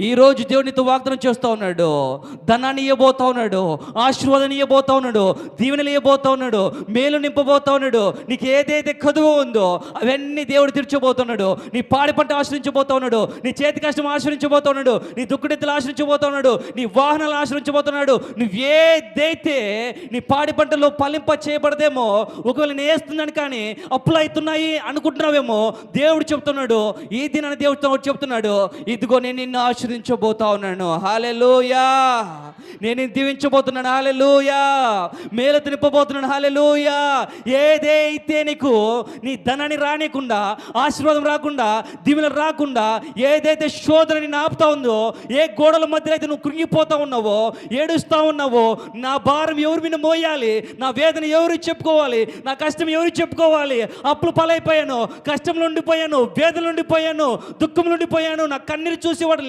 ఈ రోజు నీతో వాగ్దానం చేస్తూ ఉన్నాడు. ధనాన్ని ఇవ్వబోతా ఉన్నాడు. ఆశీర్వాదాన్ని ఇవ్వబోతా ఉన్నాడు. దీవెనలు ఇవ్వబోతా ఉన్నాడు. మేలు నింపబోతా ఉన్నాడు. నీకు ఏదైతే కదువు ఉందో అవన్నీ దేవుడు తీర్చబోతున్నాడు నీ పాడి పంట ఆశ్రయించబోతా ఉన్నాడు. నీ చేతి కష్టం ఆశ్రయించబోతా ఉన్నాడు. నీ దుక్కుడెత్తులు ఆశ్రయించబోతా ఉన్నాడు. నీ వాహనాలు ఆశ్రయించబోతున్నాడు నువ్వు ఏదైతే నీ పాడి పంటలో పలింప చేయబడదేమో ఒకవేళ నేను వేస్తున్నాను కానీ అప్పులు అవుతున్నాయి అనుకుంటున్నావేమో దేవుడు చెప్తున్నాడు. ఈ దినాన్ని దేవుడితో చెప్తున్నాడు. ఇదిగో నేను నిన్ను ఆశ్రయించబోతా ఉన్నాను. హాలెలూయా నేను దీవించబోతున్నాను. హాలెలూయా మేలు తినిపబోతున్నాను. హాలెలూయా ఏదైతే నీకు నీ ధనాన్ని రానికుండా ఆశీర్వాదం రాకుండా దీవెనలు రాకుండా ఏదైతే శోధన నిన్ను ఆపుతా ఉందో ఏ గోడల మధ్యలో అయితే నువ్వు కృంగిపోతా ఉన్నావో ఏడుస్తా ఉన్నావో నా భారం ఎవరు మీద మోయాలి? నా వేదన ఎవరు చెప్పుకోవాలి? నా కష్టం ఎవరు చెప్పుకోవాలి? అప్పులు పాలైపోయాను కష్టంలో ఉండిపోయాను వేదనలు ఉండిపోయాను దుఃఖంలో ఉండిపోయాను నా కన్నీరు చూసి వాడు